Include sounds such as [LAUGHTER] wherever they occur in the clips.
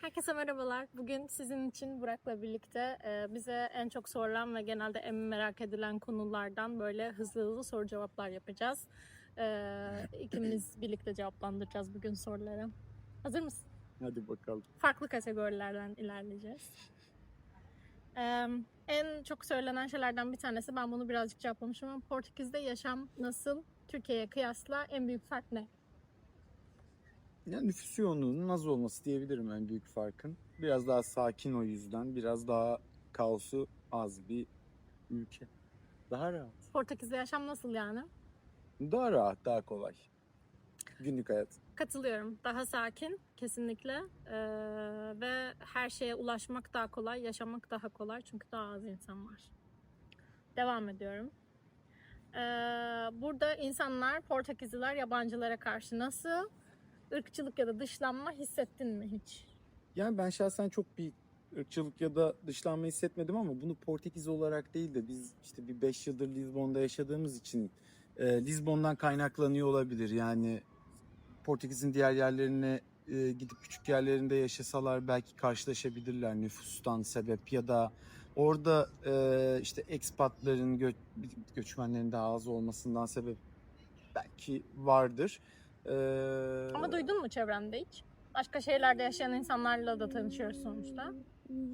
Herkese merhabalar. Bugün sizin için Burak'la birlikte e, bize en çok sorulan ve genelde en merak edilen konulardan böyle hızlı hızlı soru cevaplar yapacağız. E, [LAUGHS] ikimiz birlikte cevaplandıracağız bugün soruları. Hazır mısın? Hadi bakalım. Farklı kategorilerden ilerleyeceğiz. E, en çok söylenen şeylerden bir tanesi, ben bunu birazcık cevaplamışım ama Portekiz'de yaşam nasıl? Türkiye'ye kıyasla en büyük fark ne? Yani nüfus yoğunluğunun az olması diyebilirim en büyük farkın. Biraz daha sakin o yüzden. Biraz daha kaosu az bir ülke. Daha rahat. Portekiz'de yaşam nasıl yani? Daha rahat, daha kolay. Günlük hayat. Katılıyorum. Daha sakin kesinlikle Ee, ve her şeye ulaşmak daha kolay, yaşamak daha kolay çünkü daha az insan var. Devam ediyorum. Ee, burada insanlar, Portekizliler yabancılara karşı nasıl ırkçılık ya da dışlanma hissettin mi hiç? Yani ben şahsen çok bir ırkçılık ya da dışlanma hissetmedim ama bunu Portekiz olarak değil de biz işte bir 5 yıldır Lizbon'da yaşadığımız için e, Lizbon'dan kaynaklanıyor olabilir. Yani Portekiz'in diğer yerlerine e, gidip küçük yerlerinde yaşasalar belki karşılaşabilirler nüfustan sebep ya da orada e, işte ekspatların gö- göçmenlerin daha az olmasından sebep belki vardır. E, Ama duydun mu çevrende hiç? Başka şehirlerde yaşayan insanlarla da tanışıyoruz sonuçta.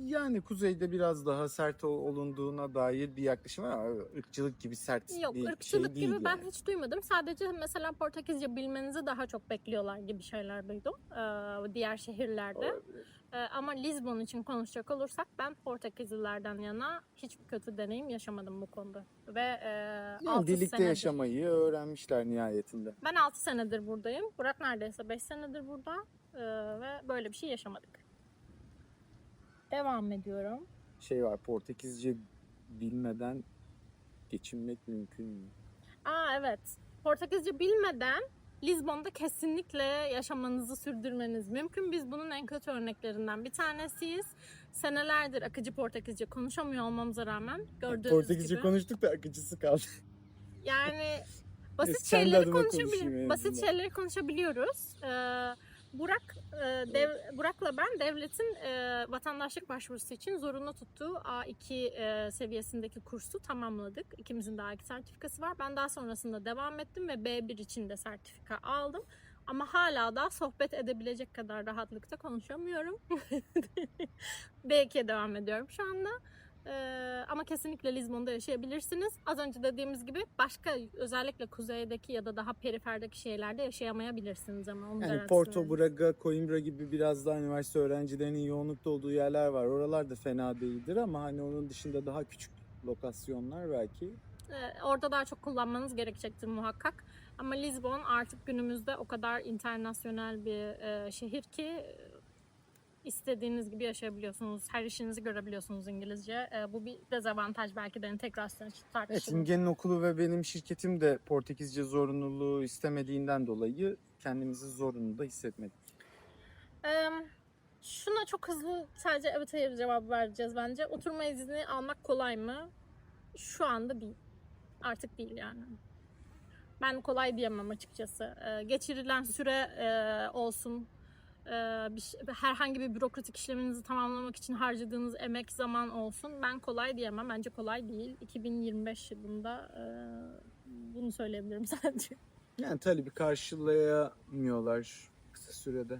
Yani kuzeyde biraz daha sert ol- olunduğuna dair bir yaklaşım var ama ırkçılık gibi sert Yok bir ırkçılık şey değil gibi ben yani. hiç duymadım. Sadece mesela Portekizce bilmenizi daha çok bekliyorlar gibi şeyler duydum ee, diğer şehirlerde. Olabilir. Ee, ama Lisbon için konuşacak olursak ben Portekizlilerden yana hiçbir kötü deneyim yaşamadım bu konuda. Ve e, Yani altı birlikte senedir- yaşamayı öğrenmişler nihayetinde. Ben 6 senedir buradayım. Burak neredeyse 5 senedir burada. Ee, ve böyle bir şey yaşamadık. Devam ediyorum. Şey var Portekizce bilmeden geçinmek mümkün mü? Aa evet. Portekizce bilmeden Lizbon'da kesinlikle yaşamanızı sürdürmeniz mümkün. Biz bunun en kötü örneklerinden bir tanesiyiz. Senelerdir akıcı Portekizce konuşamıyor olmamıza rağmen gördüğünüz Portekizce gibi. konuştuk da akıcısı kaldı. Yani [LAUGHS] basit Kendi şeyleri en Basit şeyleri konuşabiliyoruz. Ee, Burak e, dev, Burak'la ben devletin e, vatandaşlık başvurusu için zorunlu tuttuğu A2 e, seviyesindeki kursu tamamladık. İkimizin de A2 sertifikası var. Ben daha sonrasında devam ettim ve B1 için de sertifika aldım. Ama hala da sohbet edebilecek kadar rahatlıkta konuşamıyorum. [LAUGHS] B2'ye devam ediyorum şu anda. Ee, ama kesinlikle Lizbon'da yaşayabilirsiniz. Az önce dediğimiz gibi başka özellikle kuzeydeki ya da daha periferdeki şehirlerde yaşayamayabilirsiniz ama onu Yani Porto. Braga, Coimbra gibi biraz daha üniversite öğrencilerinin yoğunlukta olduğu yerler var. Oralar da fena değildir ama hani onun dışında daha küçük lokasyonlar belki. Ee, orada daha çok kullanmanız gerekecektir muhakkak. Ama Lizbon artık günümüzde o kadar internasyonel bir e, şehir ki istediğiniz gibi yaşayabiliyorsunuz. Her işinizi görebiliyorsunuz İngilizce. E, bu bir dezavantaj belki de entegrasyon için Evet, tartışılır. İmge'nin okulu ve benim şirketim de Portekizce zorunluluğu istemediğinden dolayı kendimizi zorunlu da hissetmedik. Eee, şuna çok hızlı sadece evet hayır cevabı vereceğiz bence. Oturma izni almak kolay mı? Şu anda değil. Artık değil yani. Ben kolay diyemem açıkçası. Eee, geçirilen süre eee, olsun. Eee, bir şey- herhangi bir bürokratik işleminizi tamamlamak için harcadığınız emek zaman olsun. Ben kolay diyemem. Bence kolay değil. 2025 yılında eee, bunu söyleyebilirim [LAUGHS] sadece. Yani talebi karşılayamıyorlar kısa sürede.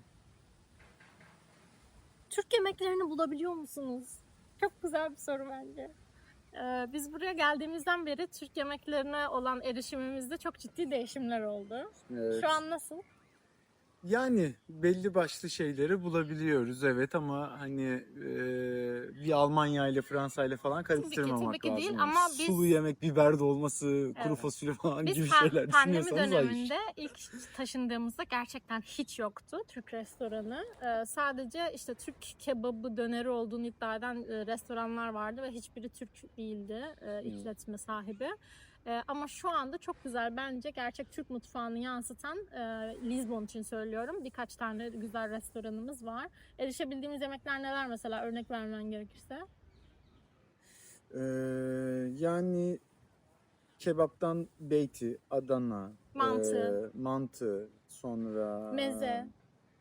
Türk yemeklerini bulabiliyor musunuz? Çok güzel bir soru bence. Ee, biz buraya geldiğimizden beri Türk yemeklerine olan erişimimizde çok ciddi değişimler oldu. Evet. Şu an nasıl? Yani belli başlı şeyleri bulabiliyoruz evet ama hani e, bir Almanya ile Fransa ile falan karıştırmamak tabii ki lazım. değil ama biz- Sulu yemek, biber dolması, kuru Evet. fasulye falan Biz gibi şeyler pandemi düşünüyorsanız hayır. döneminde ilk taşındığımızda gerçekten hiç yoktu Türk restoranı. Ee, sadece işte Türk kebabı döneri olduğunu iddia eden e, restoranlar vardı ve hiçbiri Türk değildi e, işletme sahibi. E, ama şu anda çok güzel bence gerçek Türk mutfağını yansıtan e, Lisbon için söylüyorum. Birkaç tane güzel restoranımız var. Erişebildiğimiz yemekler neler mesela örnek vermen gerekirse? Ee, yani kebaptan beyti, Adana, Mantı. e, mantı, sonra Meze.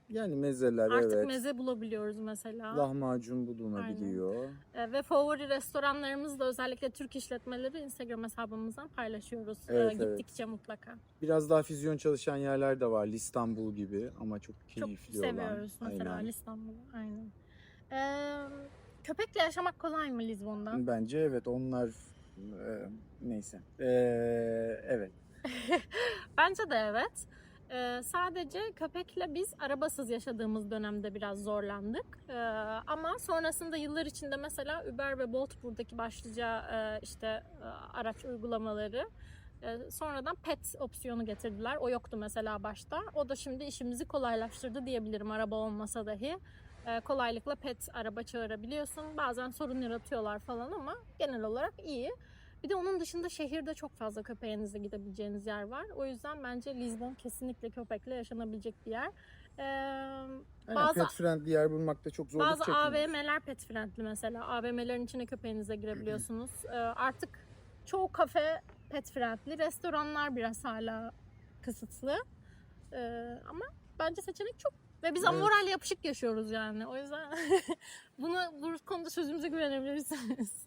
Yani mezeler Artık evet. meze bulabiliyoruz mesela. Lahmacun bulunabiliyor. E, ve favori restoranlarımız da özellikle Türk işletmeleri Instagram hesabımızdan paylaşıyoruz. E, Evet, evet. gittikçe mutlaka. Biraz daha füzyon çalışan yerler de var. İstanbul gibi ama çok Çok keyifli olan. seviyoruz mesela Aynen. İstanbul'u. Aynen. E, köpekle yaşamak kolay mı Lizbon'da? Bence evet onlar e, neyse. E, evet. [LAUGHS] Bence de evet. Ee, sadece köpekle biz arabasız yaşadığımız dönemde biraz zorlandık. Ee, ama sonrasında yıllar içinde mesela Uber ve Bolt buradaki başlıca e, işte e, araç uygulamaları e, sonradan pet opsiyonu getirdiler. O yoktu mesela başta. O da şimdi işimizi kolaylaştırdı diyebilirim araba olmasa dahi. E, kolaylıkla pet araba çağırabiliyorsun. Bazen sorun yaratıyorlar falan ama genel olarak iyi. Bir de onun dışında şehirde çok fazla köpeğinizle gidebileceğiniz yer var. O yüzden bence Lisbon kesinlikle köpekle yaşanabilecek bir yer. Ee, Aynen, Bazı- pet friendly yer bulmakta çok zorluk bazı çekmiyoruz. AVM'ler pet friendly mesela. AVM'lerin içine köpeğinizle girebiliyorsunuz. [CLEARS THROAT] Ee, artık çoğu kafe pet friendly. Restoranlar biraz hala kısıtlı. Ee, ama bence seçenek çok. Ve biz Evet. amoral yapışık yaşıyoruz yani. O yüzden [LAUGHS] bunu bu konuda sözümüze güvenebilirsiniz.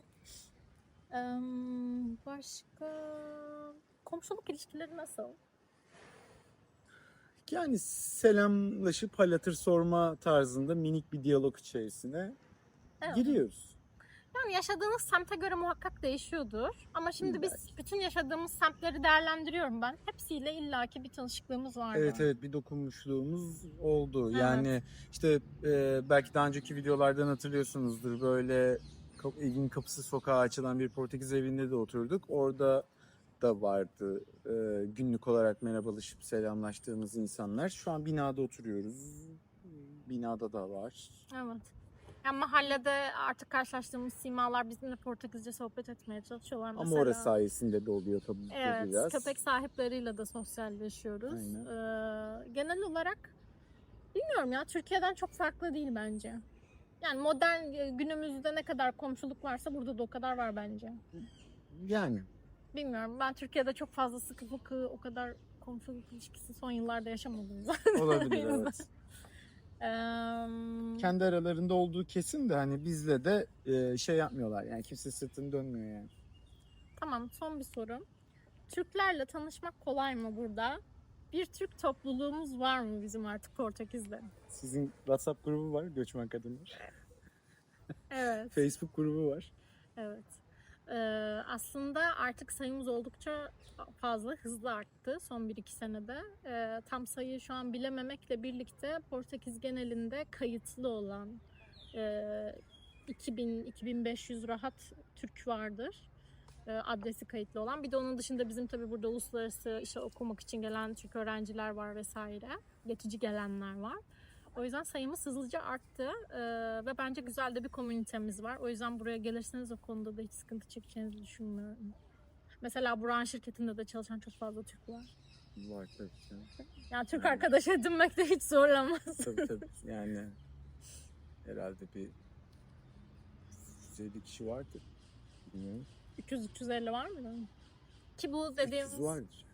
Başka komşuluk ilişkileri nasıl? Yani selamlaşıp hal hatır sorma tarzında minik bir diyalog içerisine Evet. giriyoruz. Yani yaşadığınız semte göre muhakkak değişiyordur. Ama şimdi biz bütün yaşadığımız semtleri değerlendiriyorum ben. Hepsiyle illaki bir tanışıklığımız vardı. Evet evet bir dokunmuşluğumuz oldu. Evet. Yani işte e, belki daha önceki videolardan hatırlıyorsunuzdur böyle evin kapısı sokağa açılan bir Portekiz evinde de oturduk. Orada da vardı e, günlük olarak merhabalaşıp selamlaştığımız insanlar. Şu an binada oturuyoruz. Binada da var. Evet. Yani mahallede artık karşılaştığımız simalar bizimle Portekizce sohbet etmeye çalışıyorlar mesela. Ama orası sayesinde de oluyor tabii Evet, biraz. köpek sahipleriyle de sosyalleşiyoruz. Aynen. Ee, genel olarak bilmiyorum ya Türkiye'den çok farklı değil bence. Yani modern e, günümüzde ne kadar komşuluk varsa burada da o kadar var bence. Yani Bilmiyorum. Ben Türkiye'de çok fazla sıkı fıkı o kadar komşuluk ilişkisi son yıllarda yaşamadım zaten. olabilir [LAUGHS] evet. Eee, Kendi aralarında olduğu kesin de hani bizle de e, şey yapmıyorlar yani kimse sırtını dönmüyor yani. tamam son bir soru. Türklerle tanışmak kolay mı burada? Bir Türk topluluğumuz var mı bizim artık Portekiz'de? Sizin WhatsApp grubu var göçmen kadınlar. Evet. [LAUGHS] Facebook grubu var. Evet. Ee, aslında artık sayımız oldukça fazla, hızlı arttı son 1-2 senede. Ee, tam sayıyı şu an bilememekle birlikte Portekiz genelinde kayıtlı olan e, 2000-2500 rahat Türk vardır. E, adresi kayıtlı olan. Bir de onun dışında bizim tabii burada uluslararası işe okumak için gelen Türk öğrenciler var vesaire. Geçici gelenler var. O yüzden sayımız hızlıca arttı Ee, ve bence güzel de bir komünitemiz var. O yüzden buraya gelirseniz o konuda da hiç sıkıntı çekeceğinizi düşünmüyorum. Mesela Buran şirketinde de çalışan çok fazla Türk var. Var tabii canım. Yani Türk Aynen. arkadaş edinmekte hiç zorlamaz. tabii tabii yani herhalde bir 150 kişi vardır. Bilmiyorum. 300-350 var mı? Ki bu 300 dediğimiz, vardır.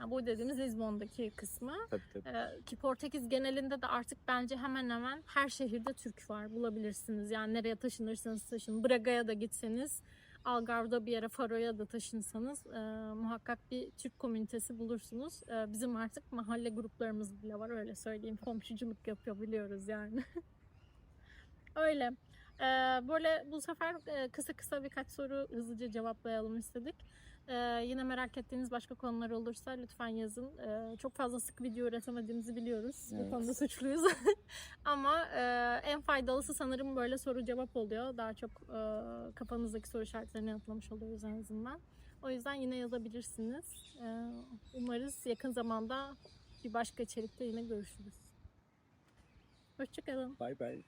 Yani bu dediğimiz Lizbon'daki kısmı. Tabii tabii. Ee, ki Portekiz genelinde de artık bence hemen hemen her şehirde Türk var. Bulabilirsiniz. Yani nereye taşınırsanız taşının. Braga'ya da gitseniz, Algarve'da bir yere, Faro'ya da taşınsanız e, muhakkak bir Türk komünitesi bulursunuz. E, bizim artık mahalle gruplarımız bile var öyle söyleyeyim. [LAUGHS] Komşuculuk yapabiliyoruz yani. [LAUGHS] öyle. E, böyle bu sefer e, kısa kısa birkaç soru hızlıca cevaplayalım istedik. Ee, yine merak ettiğiniz başka konular olursa lütfen yazın. Ee, çok fazla sık video üretemediğimizi biliyoruz. Bu Evet. konuda suçluyuz. [LAUGHS] Ama e, en faydalısı sanırım böyle soru cevap oluyor. Daha çok e, kafanızdaki soru işaretlerini yanıtlamış oluyoruz en azından. O yüzden yine yazabilirsiniz. Ee, umarız yakın zamanda bir başka içerikte yine görüşürüz. Hoşçakalın. Bye bye.